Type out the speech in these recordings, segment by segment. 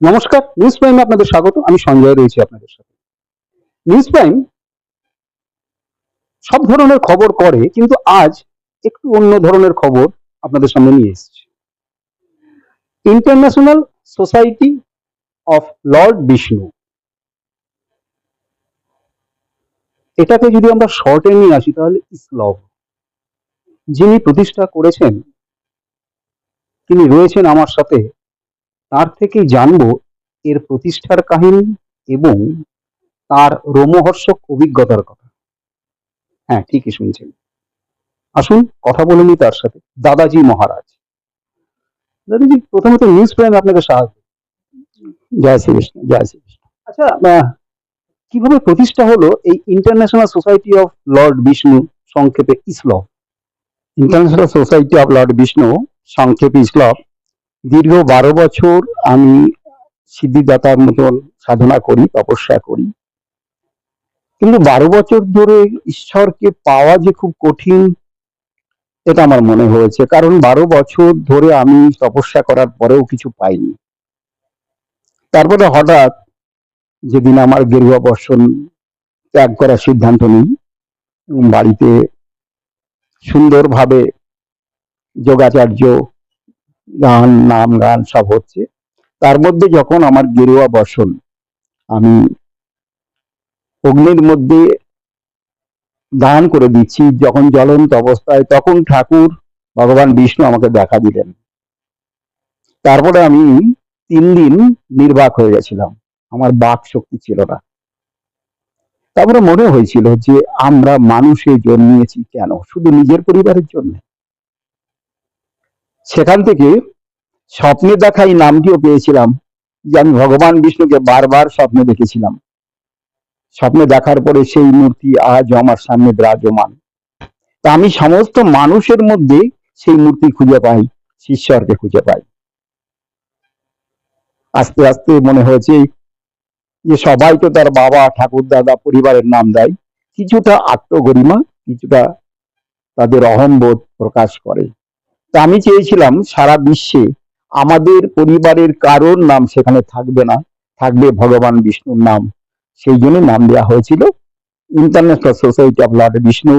নমস্কার, নিউজ প্রাইমে আপনাদের স্বাগত, আমি সঞ্জয় রয়েছি আপনাদের সাথে। নিউজ প্রাইম সব ধরনের খবর করে, কিন্তু আজ একটু অন্য ধরনের খবর আপনাদের সামনে নিয়ে এসেছে। International Society of Lord Vishnu এটাকে যদি আমরা শর্টে নিয়ে আসি, তাহলে ইসলভ যিনি প্রতিষ্ঠা করেছেন, তিনি রয়েছেন আমার সাথে তার থেকেই জানব এর প্রতিষ্ঠার কাহিনী এবং তার রোমহর্ষক অভিজ্ঞতার কথা। হ্যাঁ ঠিকই শুনছেন। আসুন কথা বলে নি তার সাথে। দাদাজি মহারাজ। দাদাজি প্রথমত নিউজ প্রাইম আপনাকে সাহায্য জয় শ্রী শ্রীকৃষ্ণ জয় শ্রীকৃষ্ণ আচ্ছা আহ, কীভাবে প্রতিষ্ঠা হলো এই International Society of Lord Vishnu সংক্ষেপে ইসলভ International Society of Lord Vishnu সংক্ষেপে ইসলাম দীর্ঘ বারো বছর আমি সিদ্ধিদাতার মতন সাধনা করি, তপস্যা করি। কিন্তু বারো বছর ধরে ঈশ্বরকে পাওয়া যে খুব কঠিন, এটা আমার মনে হয়েছে। কারণ বারো বছর ধরে আমি তপস্যা করার পরেও কিছু পাইনি। তারপরে হঠাৎ যেদিন আমার গেরুয়া বর্ষণ ত্যাগ করার সিদ্ধান্ত নিই বাড়িতে সুন্দরভাবে যোগাচার্য গান, নাম গান সব হচ্ছে। তার মধ্যে যখন আমার গেরুয়া বসন, আমি অগ্নির মধ্যে দান করে দিচ্ছি, যখন জ্বলন্ত অবস্থায়, তখন ঠাকুর, ভগবান বিষ্ণু আমাকে দেখা দিলেন। তারপরে আমি তিন দিন নির্বাক হয়ে গেছিলাম। আমার বাক শক্তি ছিল না। তারপরে মনে হয়েছিল যে আমরা মানুষে জন্মিয়েছি কেন? শুধু নিজের পরিবারের জন্য? সেখান থেকে স্বপ্নে দেখা এই নামটিও পেয়েছিলাম যে আমি ভগবান বিষ্ণুকে বারবার স্বপ্নে দেখেছিলাম। স্বপ্নে দেখার পরে সেই মূর্তি আজ আমার সামনে বিরাজমান। তা আমি সমস্ত মানুষের মধ্যে সেই মূর্তি খুঁজে পাই, ঈশ্বরকে খুঁজে পাই। আস্তে আস্তে মনে হয়েছে যে সবাই তো তার বাবা, ঠাকুর, দাদা পরিবারের নাম দেয়। কিছুটা আত্মগরিমা, কিছুটা তাদের অহংবোধ প্রকাশ করে। আমি চেয়েছিলাম সারা বিশ্বে আমাদের পরিবারের কারোর নাম সেখানে থাকবে না, থাকবে ভগবান বিষ্ণুর নাম। সেই জন্য নাম দেওয়া হয়েছিল International Society of Lord Vishnu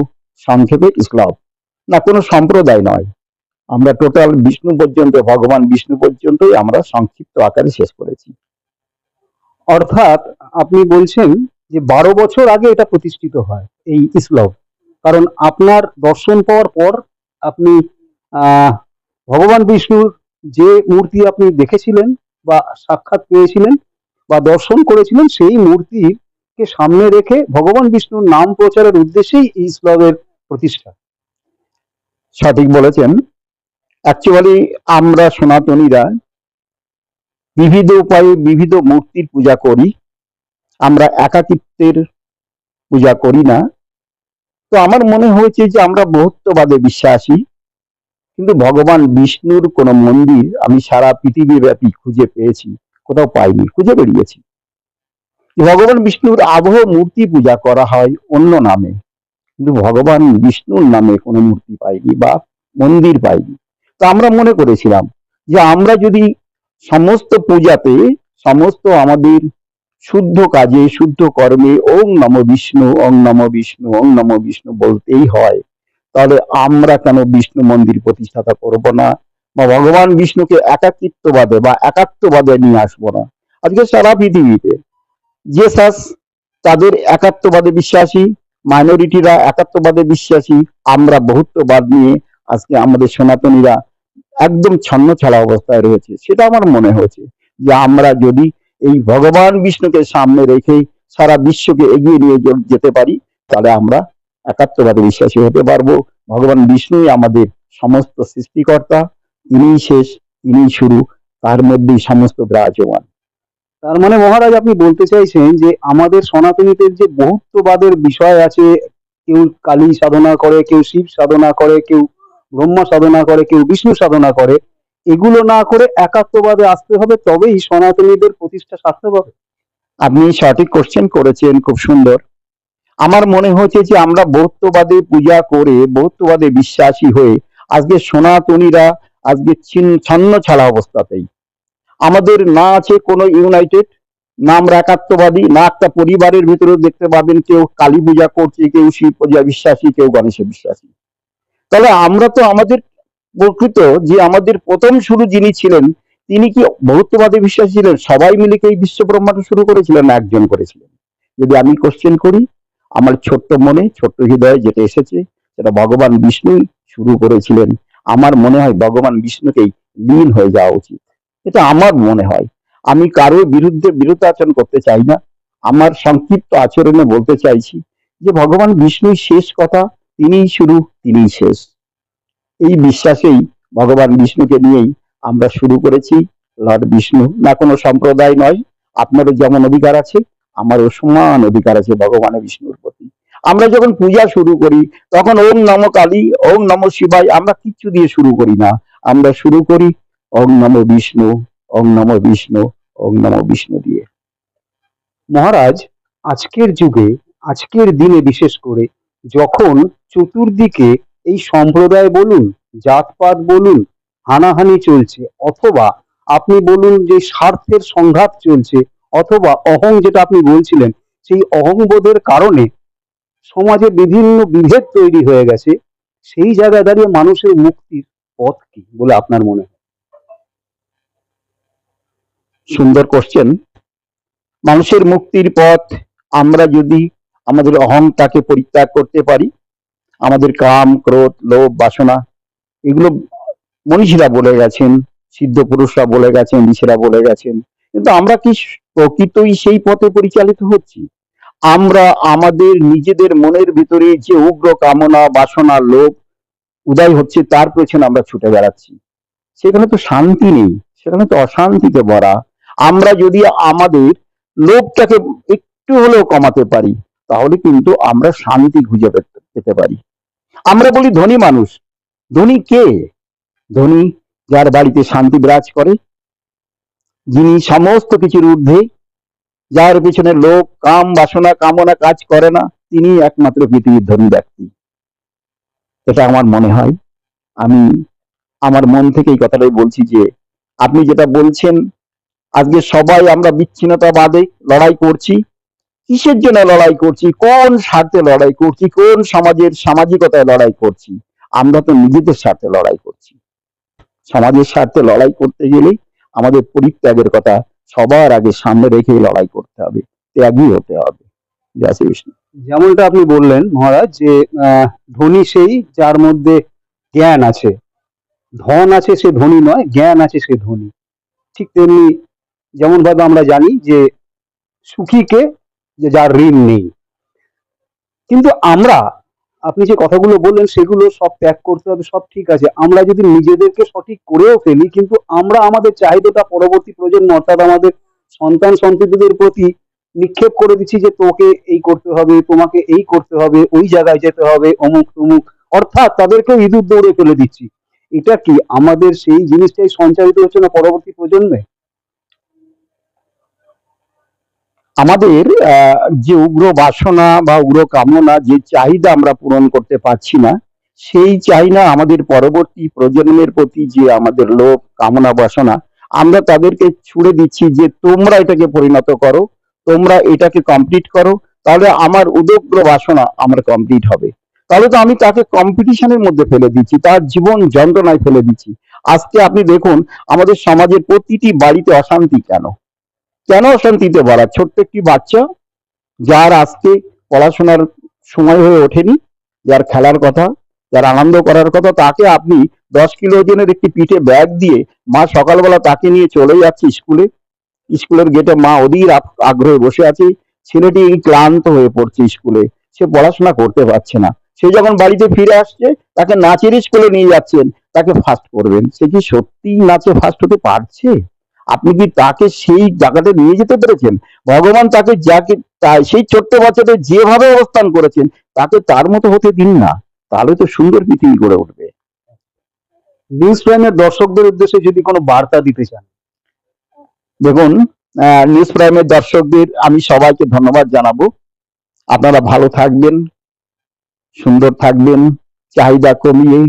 সংক্ষেপে ইসলাম না, কোনো সম্প্রদায় নয়। আমরা টোটাল বিষ্ণু পর্যন্ত, ভগবান বিষ্ণু পর্যন্তই আমরা সংক্ষিপ্ত আকারে শেষ করেছি। অর্থাৎ আপনি বলছেন যে বারো বছর আগে এটা প্রতিষ্ঠিত হয়, এই ইসলভ কারণ আপনার দর্শন পাওয়ার পর আপনি ভগবান বিষ্ণুর যে মূর্তি আপনি দেখেছিলেন বা সাক্ষাৎ পেয়েছিলেন বা দর্শন করেছিলেন, সেই মূর্তিকে সামনে রেখে ভগবান বিষ্ণুর নাম প্রচারের উদ্দেশ্যেই এই প্রতিষ্ঠা। সঠিক বলেছেন। অ্যাকচুয়ালি আমরা সনাতনীরা বিবিধ উপায়ে বিবিধ মূর্তির পূজা করি। আমরা একাকিত্বের পূজা করি না। তো আমার মনে হয়েছে যে আমরা বহুত্ববাদে বিশ্বাসী। কিন্তু ভগবান বিষ্ণুর কোনো মন্দির আমি সারা পৃথিবী ব্যাপী খুঁজে পেয়েছি, কোথাও পাইনি, খুঁজে বেরিয়েছি। ভগবান বিষ্ণুর আবহ মূর্তি পূজা করা হয় অন্য নামে, কিন্তু ভগবান বিষ্ণুর নামে কোনো মূর্তি পাইনি বা মন্দির পাইনি। তো আমরা মনে করেছিলাম যে আমরা যদি সমস্ত পূজাতে, সমস্ত আমাদের শুদ্ধ কাজে, শুদ্ধ কর্মে, ওং নম বিষ্ণু, ওং নম বিষ্ণু, ওং নম বিষ্ণু বলতেই হয় তাহলে আমরা কেন বিষ্ণু মন্দির প্রতিষ্ঠাতা করব না? বা ভগবান বিষ্ণুকে একাকিত্ববাদে বা একাত্মবাদে নিয়ে আসব না? আজকে সারা পৃথিবীতে জেসাস তাদের একাত্মবাদে বিশ্বাসী মাইনরিটিরা একাত্মবাদে বিশ্বাসী, আমরা বহুত্ববাদ নিয়ে আজকে আমাদের সনাতনীরা একদম ছন্ন ছাড়া অবস্থায় রয়েছে। সেটা আমার মনে হয়েছে যে আমরা যদি এই ভগবান বিষ্ণুকে সামনে রেখে সারা বিশ্বকে এগিয়ে নিয়ে যেতে পারি, তাহলে আমরা একাত্মবাদে বিশ্বাসী হতে পারব। ভগবান বিষ্ণুই আমাদের সমস্ত সৃষ্টিকর্তা। ইনিই শেষ, ইনিই শুরু, তার মধ্যেই সমস্ত বিরাজমান। তার মানে মহারাজ, আপনি বলতে চাইছেন যে আমাদের সনাতনীদের যে বহুত্ববাদের বিষয় আছে, কেউ কালী সাধনা করে, কেউ শিব সাধনা করে, কেউ ব্রহ্মা সাধনা করে, কেউ বিষ্ণু সাধনা করে, এগুলো না করে একাত্মবাদে আসতে হবে, তবেই সনাতনীদের প্রতিষ্ঠা সার্থক হবে। আপনি সঠিক কোশ্চেন করেছেন, খুব সুন্দর। আমার মনে হচ্ছে যে আমরা বৌদ্ধবাদে পূজা করে বৌদ্ধবাদে বিশ্বাসী হয়ে আজকে সনাতনীরা আজকে ছিন্ন ছাড়া অবস্থাতেই। আমাদের না আছে কোনো ইউনাইটেড, না আমরা একাত্মবাদী, না একটা পরিবারের ভিতরে দেখতে পাবেন কেউ কালী পূজা করছে, কেউ শিব পূজা বিশ্বাসী, কেউ গণেশ বিশ্বাসী। তাহলে আমরা তো আমাদের প্রকৃত যে আমাদের প্রথম শুরু যিনি ছিলেন, তিনি কি বহুত্ববাদী বিশ্বাসী ছিলেন? সবাই মিলে কি এই বিশ্ব ব্রহ্মাণ্ড শুরু করেছিলেন না একজন করেছিলেন? যদি আমি কোশ্চেন করি আমার ছোট্ট মনে, ছোট্ট হৃদয়ে যেটা এসেছে, সেটা ভগবান বিষ্ণুই শুরু করেছিলেন। আমার মনে হয় ভগবান বিষ্ণুকেই লীন হয়ে যাওয়া উচিত। এটা আমার মনে হয়। আমি কারোর বিরুদ্ধে বিরুদ্ধাচরণ করতে চাই না। আমার সংক্ষিপ্ত আচরণে বলতে চাইছি যে ভগবান বিষ্ণুই শেষ কথা, তিনিই শুরু, তিনিই শেষ। এই বিশ্বাসেই ভগবান বিষ্ণুকে নিয়েই আমরা শুরু করেছি। লর্ড বিষ্ণু, না কোনো সম্প্রদায় নয়। আপনারও যেমন অধিকার আছে আমারও সমান অধিকার আছে ভগবান বিষ্ণুর প্রতি। আমরা যখন পূজা শুরু করি, তখন ওম নম কালী, ওম নম শিবাই আমরা কিচ্ছু দিয়ে শুরু করি না। আমরা শুরু করি ওম নম বিষ্ণু, ওম নম বিষ্ণু, ওম নম বিষ্ণু দিয়ে। মহারাজ, আজকের যুগে, আজকের দিনে বিশেষ করে যখন চতুর্দিকে এই সম্প্রদায় বলুন, জাতপাত বলুন, হানাহানি চলছে, অথবা আপনি বলুন যে স্বার্থের সংঘাত চলছে অথবা অহং যেটা আপনি বলছিলেন, সেই অহংবোধের কারণে সমাজে বিভিন্ন বিভেদ তৈরি হয়ে গেছে, সেই জায়গায় দাঁড়িয়ে মানুষের মুক্তির পথ কি বলে আপনার মনে হয়? সুন্দর কোশ্চেন মানুষের মুক্তির পথ, আমরা যদি আমাদের অহংটাকে পরিত্যাগ করতে পারি, আমাদের কাম, ক্রোধ, লোভ, বাসনা, এগুলো মনীষীরা বলে গেছেন সিদ্ধ পুরুষরা বলে গেছেন, ঋষিরা বলে গেছেন, কিন্তু আমরা কি প্রকৃতই সেই পথে পরিচালিত হচ্ছি। আমরা আমাদের নিজেদের মনের ভিতরে যে উগ্র কামনা, বাসনা, লোভ, উদয় হচ্ছে তার পেছনে আমরা ছুটে বেড়াচ্ছি। সেখানে তো শান্তি নেই, সেখানে তো অশান্তিতে ভরা। আমরা যদি আমাদের লোভটাকে একটু হলেও কমাতে পারি, তাহলে কিন্তু আমরা শান্তি খুঁজে পেতে- পেতে পারি। আমরা বলি ধনী মানুষ। ধনী কে? ধনী যার বাড়িতে শান্তি বিরাজ করে যিনি সমস্ত কিছুর ঊর্ধ্বে, যার পিছনে লোক, কাম, বাসনা, কামনা, কাজ করে না, তিনি একমাত্র পৃথিবীর ধনী ব্যক্তি। এটা আমার মনে হয়। আমি আমার মন থেকে এই কথাটাই বলছি যে, আপনি যেটা বলছেন, আজকে সবাই আমরা বিচ্ছিন্নতাবাদে লড়াই করছি। কিসের জন্য লড়াই করছি? কোন স্বার্থে লড়াই করছি? কোন সমাজের সামাজিকতায় লড়াই করছি? আমরা তো নিজেদের স্বার্থে লড়াই করছি। সমাজের স্বার্থে লড়াই করতে গেলে আমাদের পরিত্যাগের কথা সবার আগে সামনে রেখে লড়াই করতে হবে, ত্যাগী হতে হবে। যেমনটা আপনি বললেন মহারাজ যে ধনী সেই যার মধ্যে জ্ঞান আছে। ধন আছে সে ধনী নয়, জ্ঞান আছে সে ধনী। ঠিক তেমনি যেমন ভাবে আমরা জানি যে সুখীকে যে যার ঋণ নেই। কিন্তু আমরা আপনি যে কথাগুলো বললেন, সেগুলো সব ত্যাগ করতে হবে, সব ঠিক আছে। আমরা যদি নিজেদেরকে সঠিক করেও ফেলি, কিন্তু আমরা আমাদের চাহিদাটা পরবর্তী প্রজন্ম, অর্থাৎ আমাদের সন্তান সন্ততিদের প্রতি নিক্ষেপ করে দিচ্ছি যে, তোকে এই করতে হবে, তোমাকে এই করতে হবে, ওই জায়গায় যেতে হবে, অমুক তমুক। অর্থাৎ তাদেরকে ইঁদুর দৌড়ে ফেলে দিচ্ছি। এটা কি আমাদের সেই জিনিসটাই সঞ্চারিত হচ্ছে না পরবর্তী প্রজন্মে? আমাদের যে উগ্র বাসনা বা উগ্র কামনা, যে চাহিদা আমরা পূরণ করতে পারছি না, সেই চাহিদা আমাদের পরবর্তী প্রজন্মের প্রতি যে আমাদের লোভ, কামনা, বাসনা, আমরা তাদেরকে ছুড়ে দিচ্ছি যে তোমরা এটাকে পরিণত করো, তোমরা এটাকে কমপ্লিট করো, তাহলে আমার উদগ্র বাসনা আমার কমপ্লিট হবে। তাহলে তো আমি তাকে কম্পিটিশনের মধ্যে ফেলে দিচ্ছি, তার জীবন যন্ত্রণায় ফেলে দিচ্ছি। আজকে আপনি দেখুন, আমাদের সমাজের প্রতিটি বাড়িতে অশান্তি কেন? কেন অশান্তিতে ভরা? ছোট্ট একটি বাচ্চা যার আজকে পড়াশোনার সময় হয়ে ওঠেনি, যার খেলার কথা, যার আনন্দ করার কথা, তাকে আপনি দশ কিলো ওজনের একটি পিঠে ব্যাগ দিয়ে মা সকালবেলা তাকে নিয়ে চলে যাচ্ছে স্কুলে। স্কুলের গেটে মা অধীর আগ্রহে বসে আছে। ছেলেটি ক্লান্ত হয়ে পড়ছে স্কুলে। সে পড়াশোনা করতে পারছে না। সে যখন বাড়িতে ফিরে আসছে, তাকে নাচের স্কুলে নিয়ে যাচ্ছেন। তাকে ফার্স্ট করবেন। সে কি সত্যি নাচে ফার্স্ট হতে পারছে? আপনি কি তাকে সেই জায়গাতে নিয়ে যেতে পেরেছেন? ভগবান তাকে যাকে সেই ছোট্ট বাচ্চাদের যেভাবে অবস্থান করেছেন, তাকে তার মতো হতে দিন না। তাহলে তো সুন্দর পৃথিবী গড়ে উঠবে। নিউজ প্রাইমের দর্শকদের উদ্দেশ্যে যদি কোনো বার্তা দিতে চান। দেখুন নিউজ প্রাইমের দর্শকদের আমি সবাইকে ধন্যবাদ জানাব। আপনারা ভালো থাকবেন, সুন্দর থাকবেন, চাহিদা কমিয়ে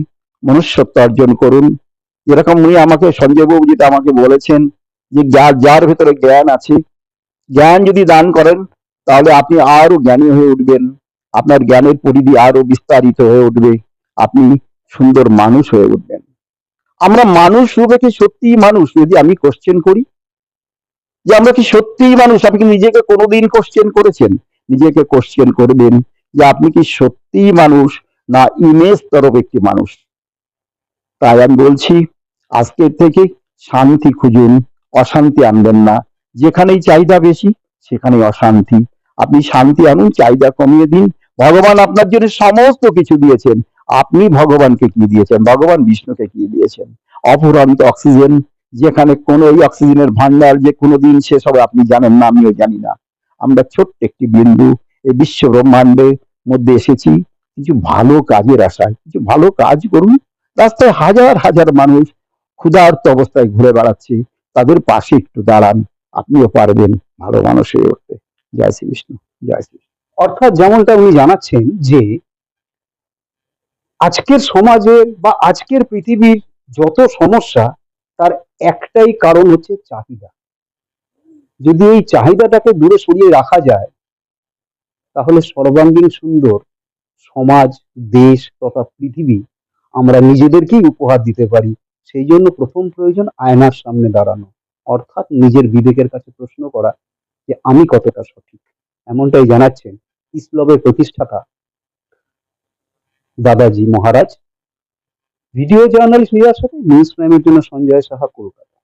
মনুষ্যত্ব অর্জন করুন। যেরকম উনি আমাকে সঞ্জয় বাবু যেটা আমাকে বলেছেন যে যার যার ভেতরে জ্ঞান আছে, জ্ঞান যদি দান করেন, তাহলে আপনি আরও জ্ঞানী হয়ে উঠবেন। আপনার জ্ঞানের পরিধি আরও বিস্তারিত হয়ে উঠবে। আপনি সুন্দর মানুষ হয়ে উঠবেন। আমরা মানুষ রূপে কি সত্যিই মানুষ? যদি আমি কোশ্চেন করি, যে আমরা কি সত্যিই মানুষ? আপনি নিজেকে কোনোদিন কোশ্চেন করেছেন? নিজেকে কোশ্চেন করবেন যে আপনি কি সত্যিই মানুষ না ইমেজ তরফ একটি মানুষ? তাই আমি বলছি, আজকের থেকে শান্তি খুঁজুন। অশান্তি আনবেন না। যেখানেই চাহিদা বেশি, সেখানেই অশান্তি। আপনি শান্তি আনুন, চাহিদা কমিয়ে দিন। ভগবান আপনার জন্য সমস্ত কিছু দিয়েছেন। আপনি ভগবানকে কি দিয়েছেন? ভগবান বিষ্ণুকে কি দিয়েছেন? অফুরন্ত অক্সিজেন, যেখানে কোনো এই অক্সিজেনের ভান্ডার যে কোনো দিন শেষ হবে, আপনি জানেন না, আমিও জানি না। আমরা ছোট্ট একটি বিন্দু, এই বিশ্ব ব্রহ্মাণ্ডের মধ্যে এসেছি। কিছু ভালো কাজের আশায়, কিছু ভালো কাজ করুন। রাস্তায় হাজার হাজার মানুষ ক্ষুধার্ত অবস্থায় ঘুরে বেড়াচ্ছে। তাদের পাশে একটু দাঁড়ান, আপনিও পারবেন ভালো মানুষ হয়ে উঠতে। জয় শ্রীকৃষ্ণ, জয় শ্রী অর্থাৎ যেমনটা উনি জানাচ্ছেন যে, আজকের সমাজের বা আজকের পৃথিবীর যত সমস্যা, তার একটাই কারণ হচ্ছে চাহিদা। যদি এই চাহিদাটাকে দূরে সরিয়ে রাখা যায়, তাহলে সর্বাঙ্গীন সুন্দর সমাজ, দেশ তথা পৃথিবী আমরা নিজেদেরকেই উপহার দিতে পারি। সেই জন্য প্রথম প্রয়োজন আয়নার সামনে দাঁড়ানো, অর্থাৎ নিজের বিবেকের কাছে প্রশ্ন করা যে আমি কতটা সঠিক? এমনটাই জানাচ্ছেন ইসলবের প্রতিষ্ঠাতা দাদাজি মহারাজ। ভিডিও জার্নালিস্ট নিজের সাথে নিউজ প্রাইমের জন্য সঞ্জয় সাহা কলকাতা।